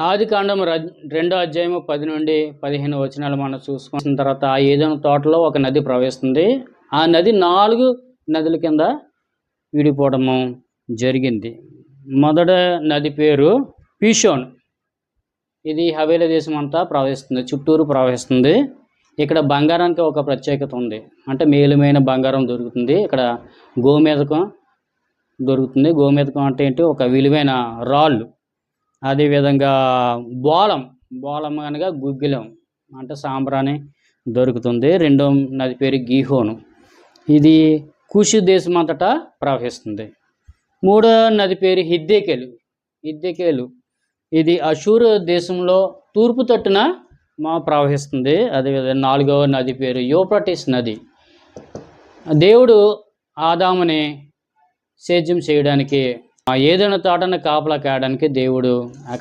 ఆది కాండం రెండో అధ్యాయము పది నుండి పదిహేను వచనాలు మనం చూసుకున్న తర్వాత ఆ ఏదైనా తోటలో ఒక నది ప్రవహిస్తుంది. ఆ నది నాలుగు నదుల కింద విడిపోవడము జరిగింది. మొదట నది పేరు పీషోన్. ఇది హవేల దేశం అంతా ప్రవహిస్తుంది చుట్టూరు ప్రవహిస్తుంది. ఇక్కడ బంగారానికి ఒక ప్రత్యేకత ఉంది. అంటే మేలుమైన బంగారం దొరుకుతుంది. ఇక్కడ గోమేధకం దొరుకుతుంది. గోమేధకం అంటే ఏంటి? ఒక విలువైన రాళ్ళు. అదేవిధంగా బోలం బోలం అనగా గుగ్గిలం అంటే సాంబ్రాణి దొరుకుతుంది. రెండో నది పేరు గీహోను. ఇది కుషు దేశం అంతటా ప్రవహిస్తుంది. మూడో నది పేరు హిద్దేకేలు హిద్దేకేలు. ఇది అషూర్ దేశంలో తూర్పు తట్టున మా ప్రవహిస్తుంది. అదేవిధంగా నాలుగవ నది పేరు యూప్రటిస్ నది. దేవుడు ఆదాముని సేద్యం చేయడానికి ఏదైనా తోటను కాపలా కాయడానికి దేవుడు